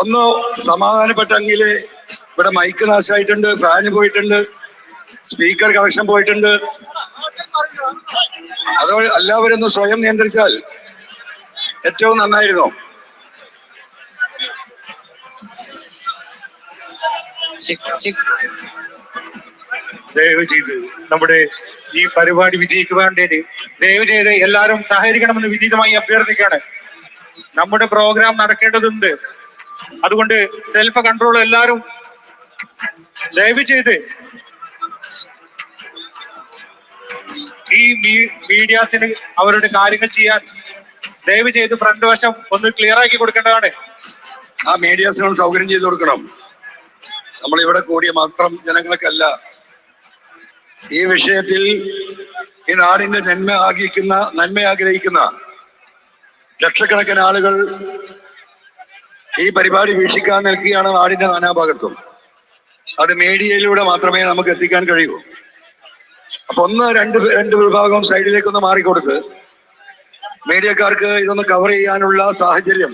ഒന്ന് സമാധാനപ്പെട്ടെങ്കിൽ ഇവിടെ മൈക്ക് നാശമായിട്ടുണ്ട് ഫാന് പോയിട്ടുണ്ട് സ്പീക്കർ കണക്ഷൻ പോയിട്ടുണ്ട്. അതോ എല്ലാവരും ഒന്ന് സ്വയം നിയന്ത്രിച്ചാൽ ഏറ്റവും നന്നായിരുന്നു. ദയവ് ചെയ്ത് നമ്മുടെ ഈ പരിപാടി വിജയിക്കുവാൻ വേണ്ടി ദയവ് ചെയ്ത് എല്ലാവരും സഹകരിക്കണമെന്ന് വിനീതമായി അഭ്യർത്ഥിക്കുകയാണ്. നമ്മുടെ പ്രോഗ്രാം നടക്കേണ്ടതുണ്ട്. അതുകൊണ്ട് സെൽഫ് കൺട്രോൾ എല്ലാവരും ദയവ് ചെയ്ത് ഈ മീഡിയാസിന് അവരുടെ കാര്യങ്ങൾ ചെയ്യാൻ ദയവ് ചെയ്ത് ഫ്രണ്ട് വശം ഒന്ന് ക്ലിയർ ആക്കി കൊടുക്കേണ്ടതാണ്. ആ മീഡിയാസിനോട് സൗകര്യം ചെയ്തു കൊടുക്കണം. നമ്മൾ ഇവിടെ കൂടിയ മാത്രം ജനങ്ങൾക്കല്ല. ഈ വിഷയത്തിൽ ഈ നാടിന്റെ നന്മ ആഗ്രഹിക്കുന്ന നന്മ ആഗ്രഹിക്കുന്ന ലക്ഷക്കണക്കിന് ആളുകൾ ഈ പരിപാടി വീക്ഷിക്കാൻ നിൽക്കുകയാണ് നാടിന്റെ നാനാഭാഗത്തും. അത് മീഡിയയിലൂടെ മാത്രമേ നമുക്ക് എത്തിക്കാൻ കഴിയൂ. അപ്പൊ ഒന്ന് രണ്ട് രണ്ട് വിഭാഗം സൈഡിലേക്കൊന്ന് മാറിക്കൊടുത്ത് മീഡിയക്കാർക്ക് ഇതൊന്ന് കവർ ചെയ്യാനുള്ള സാഹചര്യം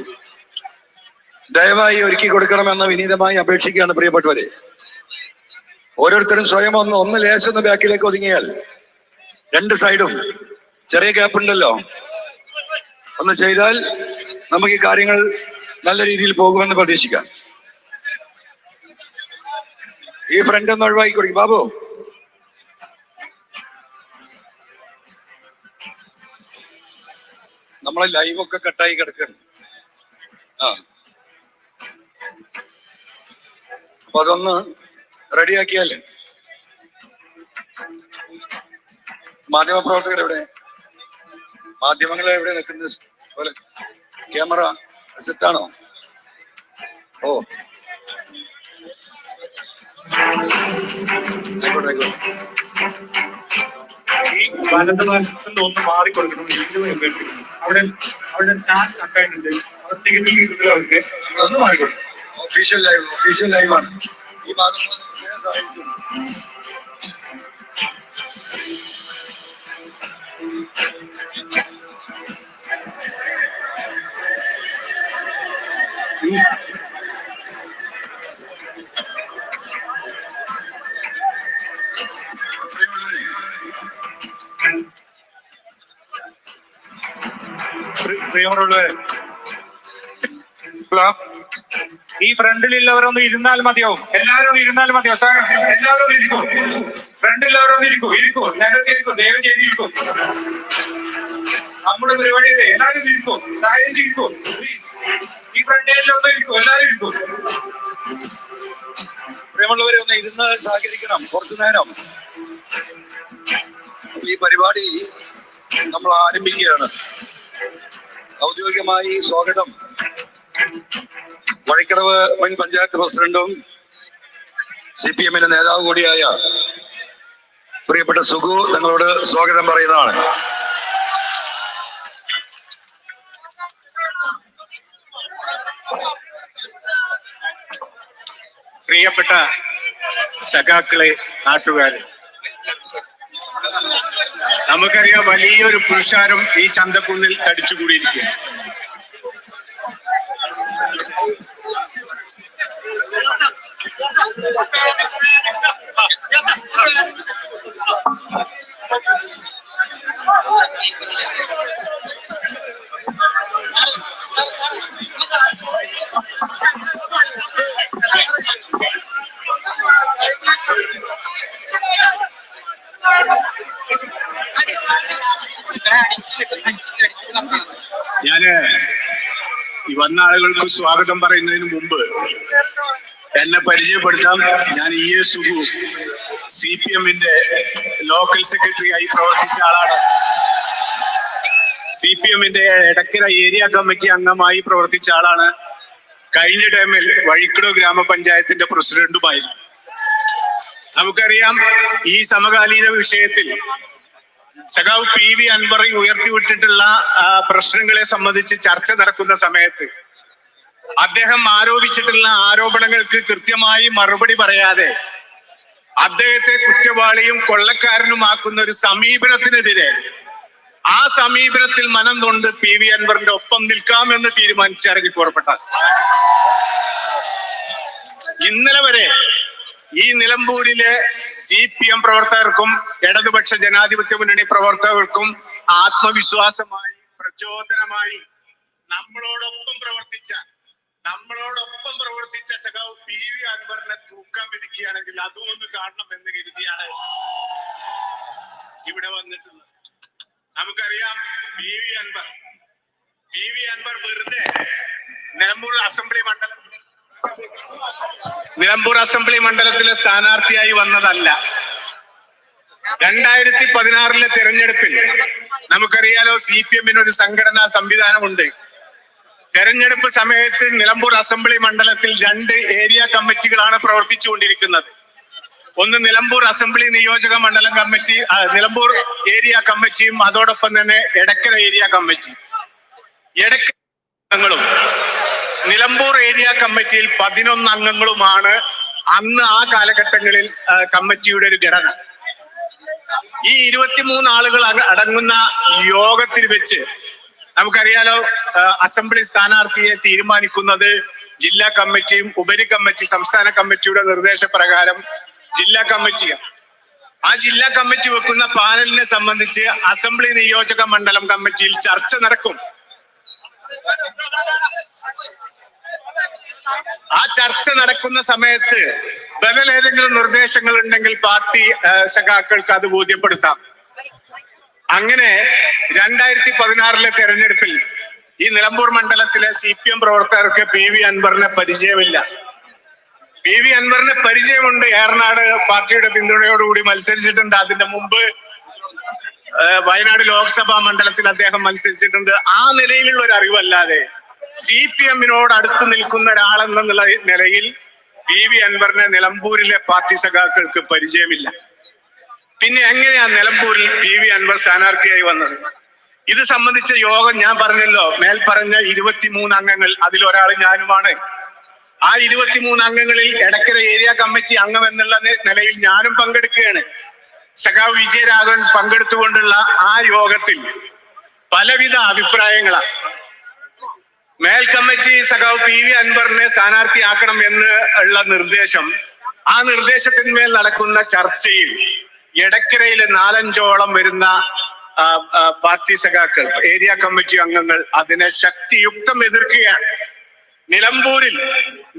ദയവായി ഒരുക്കി കൊടുക്കണമെന്ന് വിനീതമായി അപേക്ഷിക്കുകയാണ് പ്രിയപ്പെട്ടവരെ. ഓരോരുത്തരും സ്വയം ഒന്ന് ഒന്ന് ലേശൊന്ന് ബാക്കിലേക്ക് ഒതുങ്ങിയാൽ രണ്ട് സൈഡും ചെറിയ ഗ്യാപ്പ് ഉണ്ടല്ലോ. ഒന്ന് ചെയ്താൽ നമുക്ക് ഈ കാര്യങ്ങൾ നല്ല രീതിയിൽ പോകുമെന്ന് പ്രതീക്ഷിക്കാം. ഈ ഫ്രണ്ട് ഒന്ന് ഒഴിവാക്കി കൊടുക്കും. ബാബു. നമ്മളെ ലൈവ് ഒക്കെ കട്ടായി കിടക്കുന്നു ആ. അപ്പൊ അതൊന്ന് റെഡിയാക്കിയാലേ മാധ്യമപ്രവർത്തകർ എവിടെ? മാധ്യമങ്ങൾ എവിടെ നിൽക്കുന്നത്? പോലെ ക്യാമറ സെറ്റാണോ ഓ. ഈ വലത് ഭാഗത്തുനിന്ന് ഒന്ന് മാറിക്കൊടുക്കണം വീണ്ടും അഭ്യർത്ഥിക്കുന്നു അവിടെ അവിടെ ചാൻസ് അക്കാനുണ്ട് അവിടെ തികഞ്ഞു അവർക്ക്. ഒന്ന് മാറിക്കൊടുക്കണം ഒഫീഷ്യൽ ലൈവ് ഒഫീഷ്യൽ ലൈവ് ആണ്. ഈ ഭാഗം സഹായിക്കും പ്രിയമുള്ളവരെ. ഹലോ. ഈ ഫ്രണ്ടിലുള്ളവരൊന്ന് ഇരുന്നാൽ മതിയോ എല്ലാവരും ഇരുന്നാൽ മതിയോ സാർ എല്ലാവരും ഇരിക്കും. ഫ്രണ്ടിലുള്ളവരൊന്ന് ഇരിക്കും. ഇരിക്കൂ. നേരത്തെ ഇരിക്കൂ. ദയവ് ചെയ്തിരിക്കും. നമ്മുടെ പരിപാടിയിൽ എല്ലാവരും ഇരിക്കൂ. സായം ഇരിക്കൂ. പ്ലീസ് ഈ ഫ്രണ്ടിലൊന്നും ഇരിക്കൂ. എല്ലാവരും ഇരിക്കൂ. പ്രിയമുള്ളവരെ ഒന്ന് ഇരുന്ന് സഹകരിക്കണം. കുറച്ചു നേരം. ഈ പരിപാടി നമ്മൾ ആരംഭിക്കുകയാണ്. ഔദ്യോഗികമായി സ്വാഗതം. വഴിക്കടവ് മുൻ പഞ്ചായത്ത് പ്രസിഡന്റും സി പി എമ്മിന്റെ നേതാവ് കൂടിയായ പ്രിയപ്പെട്ട സുഗു നിങ്ങളോട് സ്വാഗതം പറയുന്നതാണ്. പ്രിയപ്പെട്ട സഖാക്കളെ നാട്ടുകാരെ. നമുക്കറിയാം വലിയൊരു പുരുഷാരം ഈ ചന്തക്കുന്നിൽ തടിച്ചുകൂടിയിരിക്കും വന്ന ആളുകൾക്ക് സ്വാഗതം പറയുന്നതിന് മുമ്പ് എന്നെ പരിചയപ്പെടുത്താം ഞാൻ E A Sugu C P എമ്മിന്റെ ലോക്കൽ സെക്രട്ടറി ആയി പ്രവർത്തിച്ച ആളാണ്. സി പി എമ്മിന്റെ എടക്കര ഏരിയ കമ്മിറ്റി അംഗമായി പ്രവർത്തിച്ച ആളാണ്. കഴിഞ്ഞ ടൈമിൽ വഴിക്കടോ ഗ്രാമപഞ്ചായത്തിന്റെ പ്രസിഡന്റുമായിരുന്നു. നമുക്കറിയാം ഈ സമകാലീന വിഷയത്തിൽ സഖാവ് പി വി അൻവർ ഉയർത്തിവിട്ടിട്ടുള്ള പ്രശ്നങ്ങളെ സംബന്ധിച്ച് ചർച്ച നടക്കുന്ന സമയത്ത് അദ്ദേഹം ആരോപിച്ചിട്ടുള്ള ആരോപണങ്ങൾക്ക് കൃത്യമായി മറുപടി പറയാതെ അദ്ദേഹത്തെ കുറ്റവാളിയും കൊള്ളക്കാരനുമാക്കുന്ന ഒരു സമീപനത്തിനെതിരെ ആ സമീപനത്തിൽ മനം കൊണ്ട് പി വി അൻവറിന്റെ ഒപ്പം നിൽക്കാമെന്ന് തീരുമാനിച്ച് ഇറങ്ങി ഇന്നലെ വരെ ഈ നിലമ്പൂരിലെ സി പി എം പ്രവർത്തകർക്കും ഇടതുപക്ഷ ജനാധിപത്യ മുന്നണി പ്രവർത്തകർക്കും ആത്മവിശ്വാസമായി പ്രചോദനമായി നമ്മളോടൊപ്പം പ്രവർത്തിച്ച നമ്മളോടൊപ്പം പ്രവർത്തിച്ച സഖാവ് പി വി അൻവറിനെ തൂക്കം വിധിക്കുകയാണെങ്കിൽ അതും ഒന്ന് കാണണം എന്ന് കരുതിയാണ് ഇവിടെ വന്നിട്ടുള്ളത്. നമുക്കറിയാം P V Anvar P V Anvar വെറുതെ നിലമ്പൂർ അസംബ്ലി മണ്ഡലം നിലമ്പൂർ അസംബ്ലി മണ്ഡലത്തിലെ സ്ഥാനാർത്ഥിയായി വന്നതല്ല. രണ്ടായിരത്തി പതിനാറിലെ തെരഞ്ഞെടുപ്പിൽ നമുക്കറിയാലോ സി പി എമ്മിന് ഒരു സംഘടനാ സംവിധാനമുണ്ട്. തെരഞ്ഞെടുപ്പ് സമയത്ത് നിലമ്പൂർ അസംബ്ലി മണ്ഡലത്തിൽ രണ്ട് ഏരിയ കമ്മിറ്റികളാണ് പ്രവർത്തിച്ചുകൊണ്ടിരിക്കുന്നത്. ഒന്ന് നിലമ്പൂർ അസംബ്ലി നിയോജക മണ്ഡലം കമ്മിറ്റി നിലമ്പൂർ ഏരിയ കമ്മിറ്റിയും അതോടൊപ്പം തന്നെ Edakkara area committee. Edakkara Nilambur area കമ്മിറ്റിയിൽ പതിനൊന്ന് അംഗങ്ങളുമാണ് അന്ന് ആ കാലഘട്ടങ്ങളിൽ കമ്മിറ്റിയുടെ ഒരു ഘടന. ഈ ഇരുപത്തിമൂന്ന് ആളുകൾ അടങ്ങുന്ന യോഗത്തിൽ വെച്ച് നമുക്കറിയാലോ അസംബ്ലി സ്ഥാനാർത്ഥിയെ തീരുമാനിക്കുന്നത് ജില്ലാ കമ്മിറ്റിയും ഉപരി കമ്മിറ്റി സംസ്ഥാന കമ്മിറ്റിയുടെ നിർദ്ദേശപ്രകാരം ജില്ലാ കമ്മിറ്റിയാണ്. ആ ജില്ലാ കമ്മിറ്റി വെക്കുന്ന പാനലിനെ സംബന്ധിച്ച് അസംബ്ലി നിയോജക മണ്ഡലം കമ്മിറ്റിയിൽ ചർച്ച നടക്കും. ആ ചർച്ച നടക്കുന്ന സമയത്ത് ബദൽ ഏതെങ്കിലും നിർദ്ദേശങ്ങൾ ഉണ്ടെങ്കിൽ പാർട്ടി സഖാക്കൾക്ക് അത് ബോധ്യപ്പെടുത്താം. അങ്ങനെ രണ്ടായിരത്തി പതിനാറിലെ തെരഞ്ഞെടുപ്പിൽ ഈ നിലമ്പൂർ മണ്ഡലത്തിലെ സി പി എം പ്രവർത്തകർക്ക് പി വി അൻവറിനെ പരിചയമില്ല. പി വി അൻവറിന് പരിചയമുണ്ട്. ഏറനാട് പാർട്ടിയുടെ പിന്തുണയോടുകൂടി മത്സരിച്ചിട്ടുണ്ട്. അതിന്റെ മുമ്പ് വയനാട് ലോക്സഭാ മണ്ഡലത്തിൽ അദ്ദേഹം മത്സരിച്ചിട്ടുണ്ട്. ആ നിലയിലുള്ള ഒരു അറിവല്ലാതെ സി പി എമ്മിനോട് അടുത്ത് നിൽക്കുന്ന ഒരാളെന്നുള്ള നിലയിൽ പി വി അൻവറിനെ നിലമ്പൂരിലെ പാർട്ടി സഖാക്കൾക്ക് പരിചയമില്ല. പിന്നെ എങ്ങനെയാ നിലമ്പൂരിൽ പി വി അൻവർ സ്ഥാനാർത്ഥിയായി വന്നത്? ഇത് സംബന്ധിച്ച യോഗം ഞാൻ പറഞ്ഞല്ലോ മേൽ പറഞ്ഞ ഇരുപത്തിമൂന്ന് അംഗങ്ങൾ അതിലൊരാൾ ഞാനുമാണ്. ആ ഇരുപത്തിമൂന്ന് അംഗങ്ങളിൽ എടക്കര ഏരിയ കമ്മിറ്റി അംഗം എന്നുള്ള നിലയിൽ ഞാനും പങ്കെടുക്കുകയാണ്. സഖാവ് വിജയരാഘവൻ പങ്കെടുത്തുകൊണ്ടുള്ള ആ യോഗത്തിൽ പലവിധ അഭിപ്രായങ്ങളാണ് മേൽ കമ്മിറ്റി സഖാവ് പി വി അൻവറിനെ സ്ഥാനാർത്ഥിയാക്കണം എന്ന് ഉള്ള നിർദ്ദേശം ആ നിർദ്ദേശത്തിന്മേൽ നടക്കുന്ന ചർച്ചയിൽ എടക്കരയിലെ നാലഞ്ചോളം വരുന്ന പാർട്ടി സഖാക്കൾ ഏരിയ കമ്മിറ്റി അംഗങ്ങൾ അതിനെ ശക്തിയുക്തം എതിർക്കുകയാണ്. നിലമ്പൂരിൽ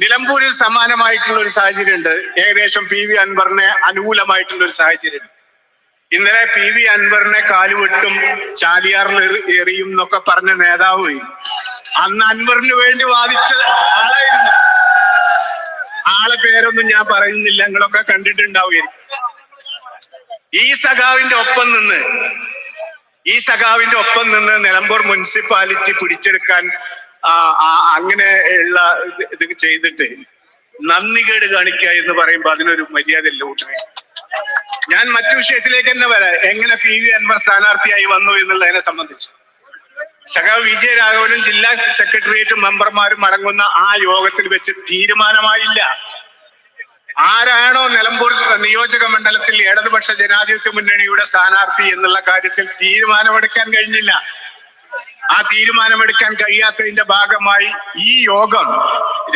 നിലമ്പൂരിൽ സമാനമായിട്ടുള്ള ഒരു സാഹചര്യമുണ്ട്. ഏകദേശം പി വി അൻവറിനെ അനുകൂലമായിട്ടുള്ള ഒരു സാഹചര്യം ഇന്നലെ പി വി അൻവറിനെ കാലുവെട്ടും ചാലിയാറിൽ എറി- എറിയും എന്നൊക്കെ പറഞ്ഞ നേതാവ് അന്ന് അൻവറിന് വേണ്ടി വാദിച്ച ആളായിരുന്നു. ആളെ പേരൊന്നും ഞാൻ പറയുന്നില്ല നിങ്ങളൊക്കെ കണ്ടിട്ടുണ്ടാവുകയായിരിക്കും ഈ സഖാവിന്റെ ഒപ്പം നിന്ന് ഈ സഖാവിന്റെ ഒപ്പം നിന്ന് നിലമ്പൂർ മുനിസിപ്പാലിറ്റി പിടിച്ചെടുക്കാൻ അങ്ങനെ ഉള്ള ഇത് ചെയ്തിട്ട് നന്ദികേട് കാണിക്കുക എന്ന് പറയുമ്പോ അതിനൊരു മര്യാദ ഇല്ല ഞാൻ മറ്റു വിഷയത്തിലേക്ക് തന്നെ വരാം. എങ്ങനെ പി വി അൻവർ സ്ഥാനാർത്ഥിയായി വന്നു എന്നുള്ളതിനെ സംബന്ധിച്ച്. സഖാവ് വിജയരാഘവനും ജില്ലാ സെക്രട്ടേറിയറ്റ് മെമ്പർമാരും അടങ്ങുന്ന ആ യോഗത്തിൽ വെച്ച് തീരുമാനമായില്ല. ആരാണോ നിലമ്പൂർ നിയോജക മണ്ഡലത്തിൽ ഇടതുപക്ഷ ജനാധിപത്യ മുന്നണിയുടെ സ്ഥാനാർത്ഥി എന്നുള്ള കാര്യത്തിൽ തീരുമാനമെടുക്കാൻ കഴിഞ്ഞില്ല. ആ തീരുമാനമെടുക്കാൻ കഴിയാത്തതിന്റെ ഭാഗമായി ഈ യോഗം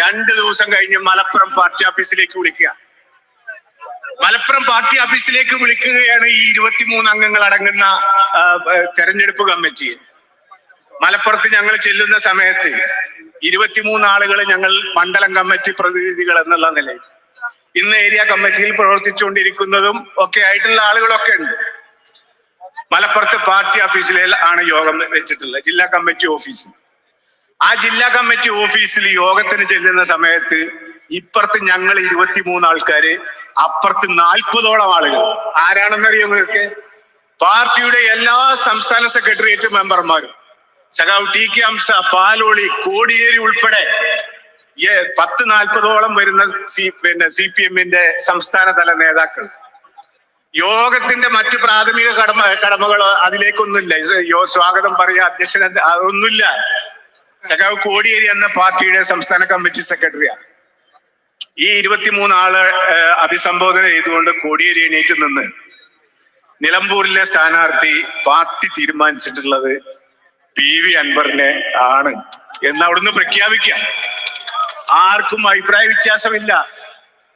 രണ്ടു ദിവസം കഴിഞ്ഞ് മലപ്പുറം പാർട്ടി ഓഫീസിലേക്ക് വിളിക്കുക. മലപ്പുറം പാർട്ടി ഓഫീസിലേക്ക് വിളിക്കുകയാണ് ഈ ഇരുപത്തിമൂന്ന് അംഗങ്ങൾ അടങ്ങുന്ന തെരഞ്ഞെടുപ്പ് കമ്മിറ്റി. മലപ്പുറത്ത് ഞങ്ങൾ ചെല്ലുന്ന സമയത്ത് ഇരുപത്തിമൂന്ന് ആളുകൾ ഞങ്ങൾ മണ്ഡലം കമ്മിറ്റി പ്രതിനിധികൾ എന്നുള്ള നിലയിൽ. ഇന്ന് ഏരിയ കമ്മിറ്റിയിൽ പ്രവർത്തിച്ചുകൊണ്ടിരിക്കുന്നതും ഒക്കെ ആയിട്ടുള്ള ആളുകളൊക്കെ ഉണ്ട്. മലപ്പുറത്ത് പാർട്ടി ഓഫീസിൽ ആണ് യോഗം വെച്ചിട്ടുള്ളത് ജില്ലാ കമ്മിറ്റി ഓഫീസിൽ ആ ജില്ലാ കമ്മിറ്റി ഓഫീസിൽ യോഗത്തിന് ചെല്ലുന്ന സമയത്ത് ഇപ്പുറത്ത് ഞങ്ങൾ ഇരുപത്തിമൂന്ന് ആൾക്കാര് അപ്പുറത്ത് നാൽപ്പതോളം ആളുകൾ. ആരാണെന്നറിയോ നിങ്ങൾക്ക്? പാർട്ടിയുടെ എല്ലാ സംസ്ഥാന സെക്രട്ടേറിയറ്റ് മെമ്പർമാരും. സഖാവ് ടി കെ അംസ പാലോളി കോടിയേരി ഉൾപ്പെടെ പത്ത് നാൽപ്പതോളം വരുന്ന സി പിന്നെ സി പി എമ്മിന്റെ സംസ്ഥാന തല നേതാക്കൾ. യോഗത്തിന്റെ മറ്റു പ്രാഥമിക കടമ കടമകൾ അതിലേക്കൊന്നുമില്ല. യോ- സ്വാഗതം പറയാ അധ്യക്ഷൻ അതൊന്നുമില്ല. സഖാവ് കോടിയേരി എന്ന പാർട്ടിയുടെ സംസ്ഥാന കമ്മിറ്റി സെക്രട്ടറിയാണ്. ഈ ഇരുപത്തിമൂന്ന് ആൾ അഭിസംബോധന ചെയ്തുകൊണ്ട് കോടിയേരി എണീറ്റ് നിന്ന് നിലമ്പൂരിലെ സ്ഥാനാർത്ഥി പാർട്ടി തീരുമാനിച്ചിട്ടുള്ളത് പി വി അൻവറിനെ ആണ് എന്ന് അവിടുന്ന് പ്രഖ്യാപിക്കാം. ആർക്കും അഭിപ്രായ വ്യത്യാസമില്ല.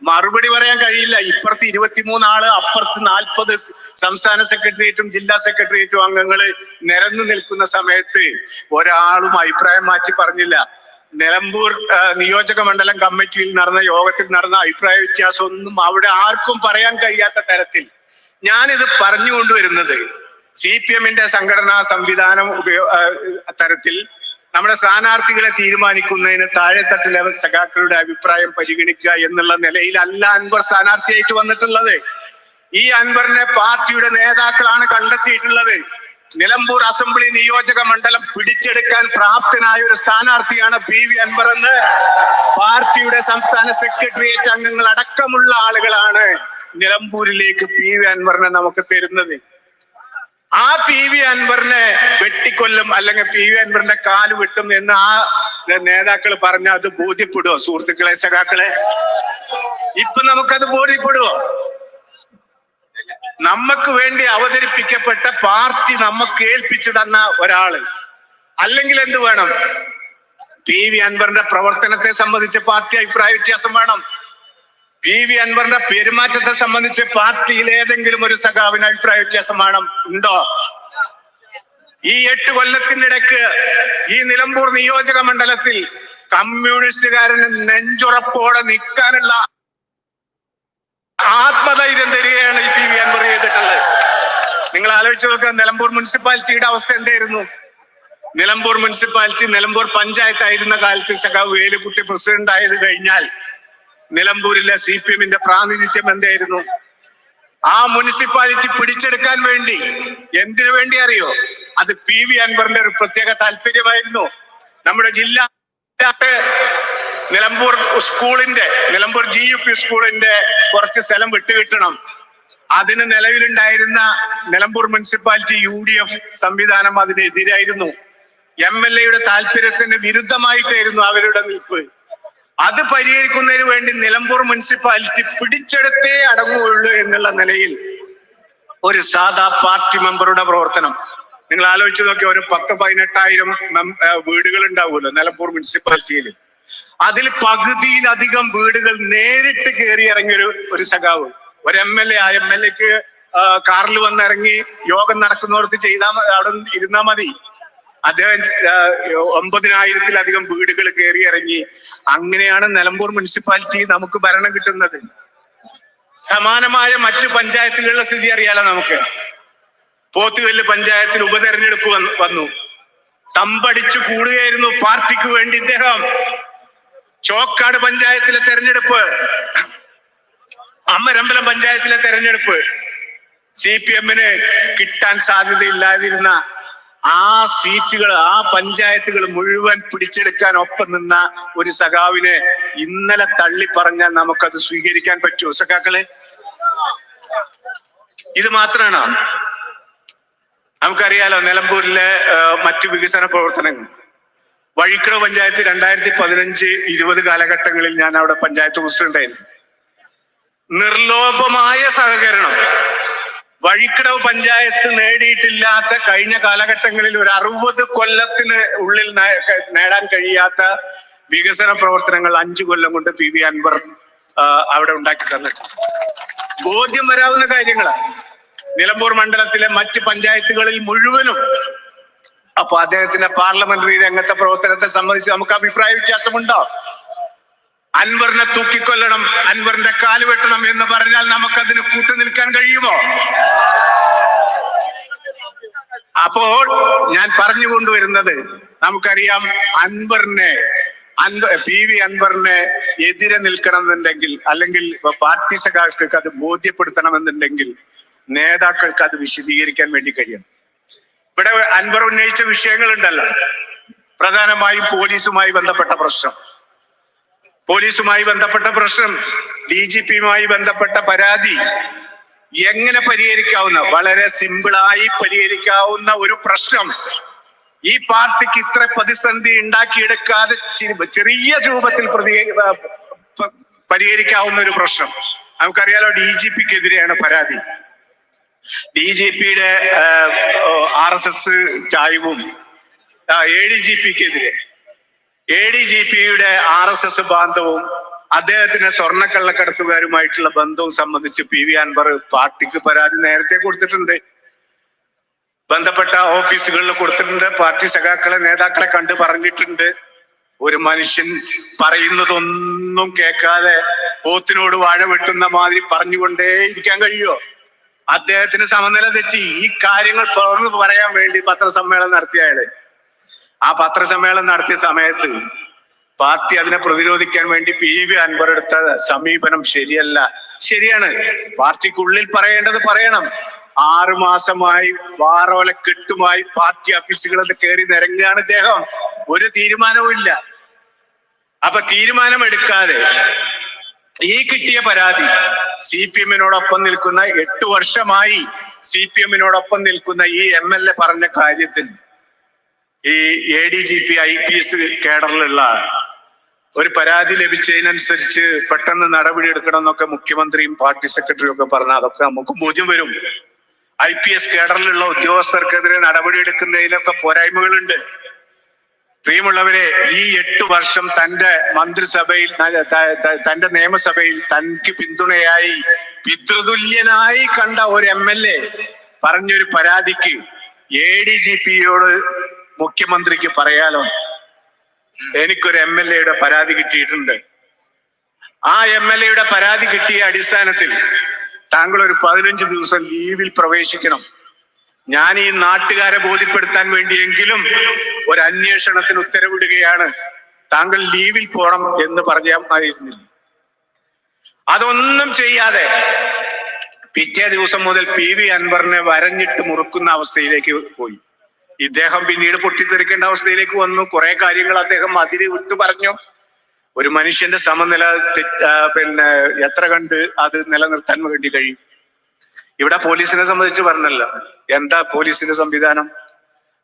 മറുപടി പറയാൻ കഴിയില്ല. ഇപ്പുറത്ത് ഇരുപത്തിമൂന്ന് ആൾ അപ്പുറത്ത് നാൽപ്പത് സംസ്ഥാന സെക്രട്ടേറിയറ്റും ജില്ലാ സെക്രട്ടേറിയറ്റും അംഗങ്ങൾ നിരന്നു നിൽക്കുന്ന സമയത്ത് ഒരാളും അഭിപ്രായം മാറ്റി പറഞ്ഞില്ല. നിലമ്പൂർ നിയോജക മണ്ഡലം കമ്മിറ്റിയിൽ നടന്ന യോഗത്തിൽ നടന്ന അഭിപ്രായ വ്യത്യാസമൊന്നും അവിടെ ആർക്കും പറയാൻ കഴിയാത്ത തരത്തിൽ ഞാനിത് പറഞ്ഞുകൊണ്ടുവരുന്നത്. സി പി എമ്മിന്റെ സംഘടനാ സംവിധാനം ഉപയോ തരത്തിൽ നമ്മുടെ സ്ഥാനാർത്ഥികളെ തീരുമാനിക്കുന്നതിന് താഴെത്തട്ട് ലെവൽ സഖാക്കളുടെ അഭിപ്രായം പരിഗണിക്കുക എന്നുള്ള നിലയിലല്ല അൻവർ സ്ഥാനാർത്ഥിയായിട്ട് വന്നിട്ടുള്ളത്. ഈ അൻവറിനെ പാർട്ടിയുടെ നേതാക്കളാണ് കണ്ടെത്തിയിട്ടുള്ളത്. നിലമ്പൂർ അസംബ്ലി നിയോജക മണ്ഡലം പിടിച്ചെടുക്കാൻ പ്രാപ്തനായ ഒരു സ്ഥാനാർത്ഥിയാണ് പി വി അൻവർ എന്ന് പാർട്ടിയുടെ സംസ്ഥാന സെക്രട്ടേറിയറ്റ് അംഗങ്ങൾ അടക്കമുള്ള ആളുകളാണ് നിലമ്പൂരിലേക്ക് പി വി അൻവറിനെ നമുക്ക് തരുന്നത്. ആ പി വി അൻവറിനെ വെട്ടിക്കൊല്ലും അല്ലെങ്കിൽ പി വി അൻവറിന്റെ കാൽ വെട്ടും എന്ന് ആ നേതാക്കൾ പറഞ്ഞ അത് ബോധ്യപ്പെടുവോ? സുഹൃത്തുക്കളെ സഖാക്കളെ? ഇപ്പൊ നമുക്കത് ബോധ്യപ്പെടുവോ? നമുക്ക് വേണ്ടി അവതരിപ്പിക്കപ്പെട്ട പാർട്ടി നമുക്ക് ഏൽപ്പിച്ചു തന്ന ഒരാൾ. അല്ലെങ്കിൽ എന്ത് വേണം? പി വി അൻവറിന്റെ പ്രവർത്തനത്തെ സംബന്ധിച്ച് പാർട്ടി അഭിപ്രായ വ്യത്യാസം വേണം. പി വി അൻവറിന്റെ പെരുമാറ്റത്തെ സംബന്ധിച്ച് പാർട്ടിയിൽ ഏതെങ്കിലും ഒരു സഖാവിന് അഭിപ്രായ വ്യത്യാസം വേണം? ഉണ്ടോ? ഈ എട്ട് കൊല്ലത്തിനിടയ്ക്ക് ഈ നിലമ്പൂർ നിയോജക മണ്ഡലത്തിൽ കമ്മ്യൂണിസ്റ്റുകാരന് നെഞ്ചുറപ്പോടെ നിൽക്കാനുള്ള ആത്മധൈര്യം തരികയാണ് ഈ പി വി അൻവർ ചെയ്തിട്ടുള്ളത് നിങ്ങൾ ആലോചിച്ച് നോക്കുക നിലമ്പൂർ മുനിസിപ്പാലിറ്റിയുടെ അവസ്ഥ എന്തായിരുന്നു? നിലമ്പൂർ മുനിസിപ്പാലിറ്റി നിലമ്പൂർ പഞ്ചായത്ത് ആയിരുന്ന കാലത്ത് സഖാവ് വേലുക്കുട്ടി പ്രസിഡന്റ് ആയത് കഴിഞ്ഞാൽ നിലമ്പൂരിലെ സി പി എമ്മിന്റെ പ്രാതിനിധ്യം എന്തായിരുന്നു? ആ മുനിസിപ്പാലിറ്റി പിടിച്ചെടുക്കാൻ വേണ്ടി എന്തിനു വേണ്ടി അറിയോ? അത് പി വി അൻവറിന്റെ ഒരു പ്രത്യേക താല്പര്യമായിരുന്നു. നമ്മുടെ ജില്ല നിലമ്പൂർ സ്കൂളിന്റെ നിലമ്പൂർ ജി യു പി സ്കൂളിന്റെ കുറച്ച് സ്ഥലം വിട്ടുകിട്ടണം. അതിന് നിലവിലുണ്ടായിരുന്ന Nilambur municipality U D F സംവിധാനം അതിനെതിരായിരുന്നു. എം എൽ എയുടെ താല്പര്യത്തിന് വിരുദ്ധമായിട്ടായിരുന്നു അവരുടെ നിൽപ്പ്. അത് പരിഹരിക്കുന്നതിന് വേണ്ടി നിലമ്പൂർ മുനിസിപ്പാലിറ്റി പിടിച്ചെടുത്തേ അടങ്ങുകയുള്ളൂ എന്നുള്ള നിലയിൽ ഒരു സാധാ പാർട്ടി മെമ്പറുടെ പ്രവർത്തനം. നിങ്ങൾ ആലോചിച്ച് നോക്കി ഒരു പത്ത് പതിനെട്ടായിരം വീടുകൾ ഉണ്ടാവുമല്ലോ നിലമ്പൂർ മുനിസിപ്പാലിറ്റിയിൽ. അതിൽ പകുതിയിലധികം വീടുകൾ നേരിട്ട് കയറി ഇറങ്ങിയൊരു ഒരു സഖാവ്. ഒരു എം എൽ എ ആ എം എൽ എക്ക് കാറിൽ വന്നിറങ്ങി യോഗം നടക്കുന്നിടത്ത് ചെയ്താൽ അവിടെ ഇരുന്നാ മതി. അദ്ദേഹം ഒമ്പതിനായിരത്തിലധികം വീടുകൾ കയറി ഇറങ്ങി. അങ്ങനെയാണ് നിലമ്പൂർ മുനിസിപ്പാലിറ്റി നമുക്ക് ഭരണം കിട്ടുന്നത്. സമാനമായ മറ്റു പഞ്ചായത്തുകളുടെ സ്ഥിതി അറിയാലോ നമുക്ക്. പോത്തുകല്ല് പഞ്ചായത്തിൽ ഉപതെരഞ്ഞെടുപ്പ് വന്നു. തമ്പടിച്ചു കൂടുകയായിരുന്നു പാർട്ടിക്ക് വേണ്ടി ഇദ്ദേഹം. ചോക്കാട് പഞ്ചായത്തിലെ തെരഞ്ഞെടുപ്പ്. അമ്മരമ്പലം പഞ്ചായത്തിലെ തെരഞ്ഞെടുപ്പ്. സി പി എമ്മിന് കിട്ടാൻ സാധ്യതയില്ലാതിരുന്ന ആ സീറ്റുകൾ ആ പഞ്ചായത്തുകൾ മുഴുവൻ പിടിച്ചെടുക്കാൻ ഒപ്പം നിന്ന ഒരു സഖാവിനെ ഇന്നലെ തള്ളി പറഞ്ഞാൽ നമുക്കത് സ്വീകരിക്കാൻ പറ്റുമോ സഖാക്കളെ ഇത് മാത്രമാണോ നമുക്കറിയാലോ നിലമ്പൂരിലെ മറ്റു വികസന പ്രവർത്തനങ്ങൾ. വഴിക്കട പഞ്ചായത്ത് രണ്ടായിരത്തി പതിനഞ്ച് ഇരുപത് കാലഘട്ടങ്ങളിൽ ഞാൻ അവിടെ പഞ്ചായത്ത് പ്രസിഡന്റായിരുന്നു. നിർലോഭമായ സഹകരണം. വഴിക്കടവ് പഞ്ചായത്ത് നേടിയിട്ടില്ലാത്ത കഴിഞ്ഞ കാലഘട്ടങ്ങളിൽ ഒരു അറുപത് കൊല്ലത്തിന് ഉള്ളിൽ നേടാൻ കഴിയാത്ത വികസന പ്രവർത്തനങ്ങൾ അഞ്ചു കൊല്ലം കൊണ്ട് പി വി അൻവർ അവിടെ ഉണ്ടാക്കി തന്നിട്ടുണ്ട് ബോധ്യം വരാവുന്ന കാര്യങ്ങളാണ് നിലമ്പൂർ മണ്ഡലത്തിലെ മറ്റ് പഞ്ചായത്തുകളിൽ മുഴുവനും അപ്പൊ അദ്ദേഹത്തിന്റെ പാർലമെന്ററി രംഗത്തെ പ്രവർത്തനത്തെ സംബന്ധിച്ച് നമുക്ക് അഭിപ്രായ വ്യത്യാസമുണ്ടോ? അൻവറിനെ തൂക്കിക്കൊല്ലണം അൻവറിന്റെ കാൽ വെട്ടണം എന്ന് പറഞ്ഞാൽ നമുക്കതിന് കൂട്ടു നിൽക്കാൻ കഴിയുമോ? അപ്പോൾ ഞാൻ പറഞ്ഞു കൊണ്ടുവരുന്നത് നമുക്കറിയാം അൻവറിനെ അൻവർ പി വി അൻവറിനെ എതിരെ നിൽക്കണമെന്നുണ്ടെങ്കിൽ അല്ലെങ്കിൽ പാർട്ടി സഖാക്കൾക്ക് അത് ബോധ്യപ്പെടുത്തണമെന്നുണ്ടെങ്കിൽ നേതാക്കൾക്ക് അത് വിശദീകരിക്കാൻ വേണ്ടി കഴിയണം. ഇവിടെ അൻവർ ഉന്നയിച്ച വിഷയങ്ങളുണ്ടല്ലോ. പ്രധാനമായും പോലീസുമായി ബന്ധപ്പെട്ട പ്രശ്നം. പോലീസുമായി ബന്ധപ്പെട്ട പ്രശ്നം ഡി ജി പിയുമായി ബന്ധപ്പെട്ട പരാതി എങ്ങനെ പരിഹരിക്കാവുന്ന വളരെ സിമ്പിളായി പരിഹരിക്കാവുന്ന ഒരു പ്രശ്നം. ഈ പാർട്ടിക്ക് ഇത്ര പ്രതിസന്ധി ഉണ്ടാക്കിയെടുക്കാതെ ചെറിയ രൂപത്തിൽ പ്രതി പരിഹരിക്കാവുന്ന ഒരു പ്രശ്നം. നമുക്കറിയാലോ ഡി ജി പിക്കെതിരെയാണ് പരാതി. ഡി ജി പിയുടെ ആർ എസ് എസ് ചായവും എ ഡി ജി പിക്കെതിരെ. എ ഡി ജി പിയുടെ ആർ എസ് എസ് ബാന്ധവും അദ്ദേഹത്തിന് സ്വർണക്കള്ളക്കടത്തുകാരുമായിട്ടുള്ള ബന്ധവും സംബന്ധിച്ച് പി വി അൻവർ പാർട്ടിക്ക് പരാതി നേരത്തെ കൊടുത്തിട്ടുണ്ട്. ബന്ധപ്പെട്ട ഓഫീസുകളിൽ കൊടുത്തിട്ടുണ്ട്. പാർട്ടി സഖാക്കളെ നേതാക്കളെ കണ്ട് പറഞ്ഞിട്ടുണ്ട്. ഒരു മനുഷ്യൻ പറയുന്നതൊന്നും കേൾക്കാതെ പോത്തിനോട് വാഴ വെട്ടുന്ന മാതിരി പറഞ്ഞുകൊണ്ടേ ഇരിക്കാൻ കഴിയുമോ? അദ്ദേഹത്തിന് സമനില തെറ്റി. ഈ കാര്യങ്ങൾ തുറന്നു പറയാൻ വേണ്ടി പത്രസമ്മേളനം നടത്തിയാൽ ആ പത്രസമ്മേളനം നടത്തിയ സമയത്ത് പാർട്ടി അതിനെ പ്രതിരോധിക്കാൻ വേണ്ടി പി വി അൻവർ സമീപനം ശരിയല്ല. ശരിയാണ്. പാർട്ടിക്കുള്ളിൽ പറയേണ്ടത് പറയണം. ആറു മാസമായി വാറോല കെട്ടുമായി പാർട്ടി ഓഫീസുകളിൽ കയറി നിരങ്ങുകയാണ് ഇദ്ദേഹം. ഒരു തീരുമാനവും ഇല്ല. അപ്പൊ തീരുമാനം എടുക്കാതെ ഈ കിട്ടിയ പരാതി സി പി എമ്മിനോടൊപ്പം നിൽക്കുന്ന എട്ട് വർഷമായി സി പി എമ്മിനോടൊപ്പം നിൽക്കുന്ന ഈ എം എൽ എ പറഞ്ഞ കാര്യത്തിൽ ഈ A D G P I P S കേഡറിലുള്ള ഒരു പരാതി ലഭിച്ചതിനനുസരിച്ച് പെട്ടെന്ന് നടപടി എടുക്കണം എന്നൊക്കെ മുഖ്യമന്ത്രിയും പാർട്ടി സെക്രട്ടറിയും ഒക്കെ പറഞ്ഞ അതൊക്കെ നമുക്ക് ബോധ്യം വരും. ഐ പി എസ് കേഡറിലുള്ള ഉദ്യോഗസ്ഥർക്കെതിരെ നടപടി എടുക്കുന്നതിലൊക്കെ പോരായ്മകളുണ്ട്. പ്രിയമുള്ളവരെ ഈ എട്ട് വർഷം തന്റെ മന്ത്രിസഭയിൽ തന്റെ നിയമസഭയിൽ തനിക്ക് പിന്തുണയായി പിതൃതുല്യനായി കണ്ട ഒരു എം എൽ എ പറഞ്ഞൊരു പരാതിക്ക് എ ഡി ജി പിയോട് മുഖ്യമന്ത്രിക്ക് പറയാലോ? എനിക്കൊരു എം എൽ എയുടെ പരാതി കിട്ടിയിട്ടുണ്ട്. ആ എം എൽ എയുടെ പരാതി കിട്ടിയ അടിസ്ഥാനത്തിൽ താങ്കൾ ഒരു പതിനഞ്ച് ദിവസം ലീവിൽ പ്രവേശിക്കണം. ഞാൻ ഈ നാട്ടുകാരെ ബോധ്യപ്പെടുത്താൻ വേണ്ടിയെങ്കിലും ഒരു അന്വേഷണത്തിന് ഉത്തരവിടുകയാണ്. താങ്കൾ ലീവിൽ പോകണം എന്ന് പറയാമായിരുന്നില്ല അതൊന്നും ചെയ്യാതെ പിറ്റേ ദിവസം മുതൽ പി വി അൻവറിനെ വരഞ്ഞിട്ട് മുറുക്കുന്ന അവസ്ഥയിലേക്ക് പോയി. ഇദ്ദേഹം പിന്നീട് പൊട്ടിത്തെറിക്കേണ്ട അവസ്ഥയിലേക്ക് വന്നു. കുറെ കാര്യങ്ങൾ അദ്ദേഹം അതിര് വിട്ടു പറഞ്ഞു. ഒരു മനുഷ്യന്റെ സമനില പിന്നെ എത്ര കണ്ട് അത് നിലനിർത്താൻ വേണ്ടി കഴിയും. ഇവിടെ പോലീസിനെ സംബന്ധിച്ച് പറഞ്ഞല്ലോ. എന്താ പോലീസിന്റെ സംവിധാനം?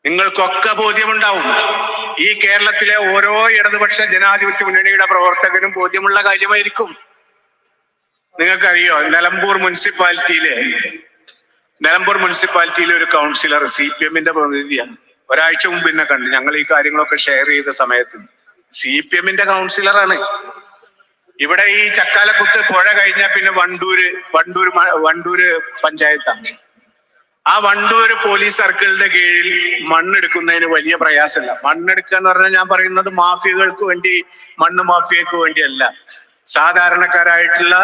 നിങ്ങൾക്കൊക്കെ ബോധ്യമുണ്ടാവും. ഈ കേരളത്തിലെ ഓരോ ഇടതുപക്ഷ ജനാധിപത്യ മുന്നണിയുടെ പ്രവർത്തകനും ബോധ്യമുള്ള കാര്യമായിരിക്കും. നിങ്ങൾക്കറിയോ നിലമ്പൂർ മുനിസിപ്പാലിറ്റിയിലെ നിലമ്പൂർ മുനിസിപ്പാലിറ്റിയിലെ ഒരു കൗൺസിലർ സി പി എമ്മിന്റെ പ്രതിനിധിയാണ്. ഒരാഴ്ച മുമ്പ് എന്നെ കണ്ടു. ഞങ്ങൾ ഈ കാര്യങ്ങളൊക്കെ ഷെയർ ചെയ്ത സമയത്ത് സി പി എമ്മിന്റെ കൗൺസിലറാണ് ഇവിടെ ഈ ചക്കാലക്കുത്ത് പുഴ കഴിഞ്ഞാൽ പിന്നെ വണ്ടൂര് വണ്ടൂര് വണ്ടൂര് പഞ്ചായത്താണ്. ആ വണ്ടൂര് പോലീസ് സർക്കിളിന്റെ കീഴിൽ മണ്ണെടുക്കുന്നതിന് വലിയ പ്രയാസമില്ല. മണ്ണെടുക്കുക എന്ന് പറഞ്ഞാൽ ഞാൻ പറയുന്നത് മാഫിയകൾക്ക് വേണ്ടി മണ്ണ് മാഫിയക്ക് വേണ്ടിയല്ല. സാധാരണക്കാരായിട്ടുള്ള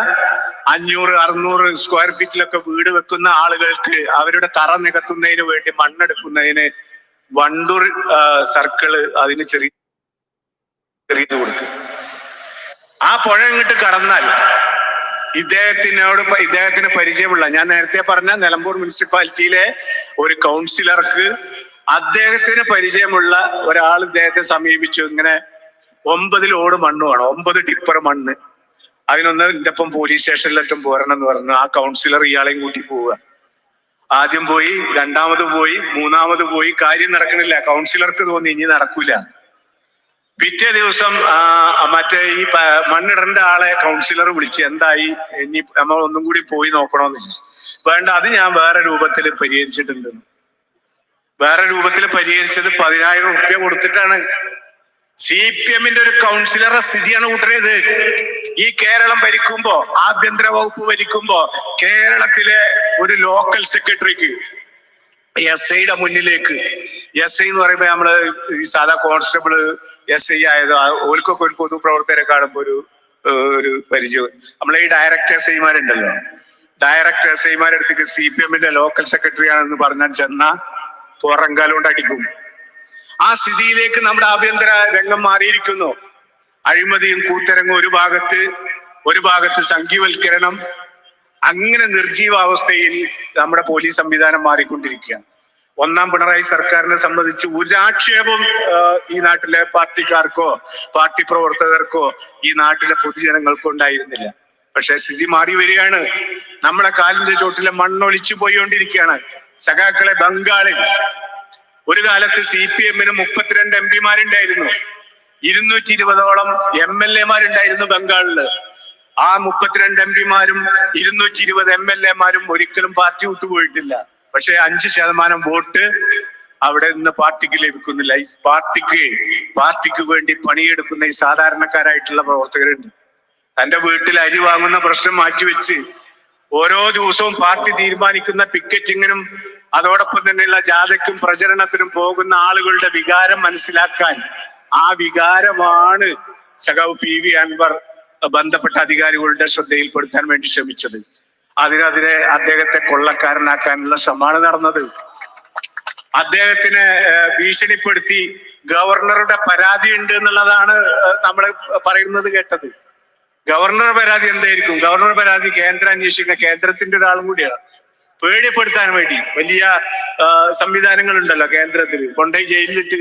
അഞ്ഞൂറ് അറുന്നൂറ് സ്ക്വയർ ഫീറ്റിലൊക്കെ വീട് വെക്കുന്ന ആളുകൾക്ക് അവരുടെ തറ നികത്തുന്നതിന് വേണ്ടി മണ്ണെടുക്കുന്നതിന് വണ്ടൂർ സർക്കിൾ അതിന് ചെറിയ ചെറിയ കൊടുക്കും. ആ പുഴ ഇങ്ങോട്ട് കടന്നാൽ ഇദ്ദേഹത്തിനോട് ഇദ്ദേഹത്തിന് പരിചയമുള്ള ഞാൻ നേരത്തെ പറഞ്ഞ നിലമ്പൂർ മുനിസിപ്പാലിറ്റിയിലെ ഒരു കൗൺസിലർക്ക് അദ്ദേഹത്തിന് പരിചയമുള്ള ഒരാൾ ഇദ്ദേഹത്തെ സമീപിച്ചു. ഇങ്ങനെ ഒമ്പതിലോട് മണ്ണ് വേണം ഒമ്പത് ടിപ്പർ മണ്ണ്. അതിനൊന്ന് എന്റെ ഒപ്പം പോലീസ് സ്റ്റേഷനിലെത്തും പോരണം എന്ന് പറഞ്ഞു. ആ കൗൺസിലർ ഇയാളെയും കൂട്ടി പോവുക. ആദ്യം പോയി രണ്ടാമത് പോയി മൂന്നാമത് പോയി. കാര്യം നടക്കണില്ല. കൗൺസിലർക്ക് തോന്നി ഇനി നടക്കൂല. പിറ്റേ ദിവസം മറ്റേ ഈ മണ്ണിടേണ്ട ആളെ കൗൺസിലർ വിളിച്ച് എന്തായി? ഇനി നമ്മൾ ഒന്നും കൂടി പോയി നോക്കണമെന്നില്ല വേണ്ട അത് ഞാൻ വേറെ രൂപത്തിൽ പരിഹരിച്ചിട്ടുണ്ട്. വേറെ രൂപത്തിൽ പരിഹരിച്ചത് പതിനായിരം റുപ്യ കൊടുത്തിട്ടാണ്. സി പി എമ്മിന്റെ ഒരു കൗൺസിലറുടെ സ്ഥിതിയാണ് കൂട്ടരേത്. ഈ കേരളം ഭരിക്കുമ്പോ ആഭ്യന്തര വകുപ്പ് ഭരിക്കുമ്പോ കേരളത്തിലെ ഒരു ലോക്കൽ സെക്രട്ടറിക്ക് എസ് ഐയുടെ മുന്നിലേക്ക് എസ് ഐ എന്ന് പറയുമ്പോ നമ്മൾ ഈ സാധാ കോൺസ്റ്റബിൾ എസ് ഐ ആയത് ഓൽക്കൊക്കെ ഒരു പൊതുപ്രവർത്തകരെ കാണുമ്പോ ഒരു ഒരു പരിചയം. നമ്മളെ ഈ ഡയറക്ടർ എസ് ഐമാരുണ്ടല്ലോ ഡയറക്ടർ എസ് ഐമാരടുത്തേക്ക് സി പി എമ്മിന്റെ ലോക്കൽ സെക്രട്ടറി ആണെന്ന് പറഞ്ഞാൽ ചെന്ന പുറങ്കാലുകൊണ്ട് അടിക്കും. ആ സ്ഥിതിയിലേക്ക് നമ്മുടെ ആഭ്യന്തര രംഗം മാറിയിരിക്കുന്നു. അഴിമതിയും കൂത്തരങ്ങും ഒരു ഭാഗത്ത് ഒരു ഭാഗത്ത് സംഘീവൽക്കരണം അങ്ങനെ നിർജീവാവസ്ഥയിൽ നമ്മുടെ പോലീസ് സംവിധാനം മാറിക്കൊണ്ടിരിക്കുകയാണ്. ഒന്നാം പിണറായി സർക്കാരിനെ സംബന്ധിച്ച് ഒരു ആക്ഷേപം ഈ നാട്ടിലെ പാർട്ടിക്കാർക്കോ പാർട്ടി പ്രവർത്തകർക്കോ ഈ നാട്ടിലെ പൊതുജനങ്ങൾക്കോ ഉണ്ടായിരുന്നില്ല. പക്ഷെ സ്ഥിതി മാറി വരികയാണ്. നമ്മളെ കാലിന്റെ ചോട്ടിലെ മണ്ണൊലിച്ചു പോയിക്കൊണ്ടിരിക്കുകയാണ്. സഖാക്കളെ ബംഗാളിൽ. ഒരു കാലത്ത് സി പി എമ്മിന് മുപ്പത്തിരണ്ട് എം പിമാരുണ്ടായിരുന്നു. ഇരുന്നൂറ്റി ഇരുപതോളം എം എൽ എമാരുണ്ടായിരുന്നു ബംഗാളിൽ. ആ മുപ്പത്തിരണ്ട് എം പിമാരും ഇരുന്നൂറ്റി ഇരുപത് എം എൽ എമാരും ഒരിക്കലും പാർട്ടി വിട്ടുപോയിട്ടില്ല പക്ഷെ അഞ്ച് ശതമാനം വോട്ട് അവിടെ നിന്ന് പാർട്ടിക്ക് ലഭിക്കുന്നില്ല. ഈ പാർട്ടിക്ക് പാർട്ടിക്ക് വേണ്ടി പണിയെടുക്കുന്ന ഈ സാധാരണക്കാരായിട്ടുള്ള പ്രവർത്തകരുണ്ട്. തന്റെ വീട്ടിൽ അരി വാങ്ങുന്ന പ്രശ്നം മാറ്റിവെച്ച് ഓരോ ദിവസവും പാർട്ടി തീരുമാനിക്കുന്ന പിക്കറ്റിങ്ങിനും അതോടൊപ്പം തന്നെയുള്ള ജാഥയ്ക്കും പ്രചരണത്തിനും പോകുന്ന ആളുകളുടെ വികാരം മനസ്സിലാക്കാൻ ആ വികാരമാണ് സഖാവ് പി വി അൻവർ ബന്ധപ്പെട്ട അധികാരികളുടെ ശ്രദ്ധയിൽപ്പെടുത്താൻ വേണ്ടി ശ്രമിച്ചത്. അതിനെതിരെ അദ്ദേഹത്തെ കൊള്ളക്കാരനാക്കാനുള്ള ശ്രമമാണ് നടന്നത്. അദ്ദേഹത്തിനെ ഭീഷണിപ്പെടുത്തി ഗവർണറുടെ പരാതി ഉണ്ട് എന്നുള്ളതാണ് നമ്മൾ പറയുന്നത് കേട്ടത്. ഗവർണർ പരാതി എന്തായിരിക്കും? ഗവർണർ പരാതി കേന്ദ്ര അന്വേഷിക്കുന്ന കേന്ദ്രത്തിന്റെ ഒരാളും കൂടിയാണ്. പേടിപ്പെടുത്താൻ വേണ്ടി വലിയ സംവിധാനങ്ങൾ ഉണ്ടല്ലോ കേന്ദ്രത്തിൽ കൊണ്ടുപോയി ജയിലിലിട്ട്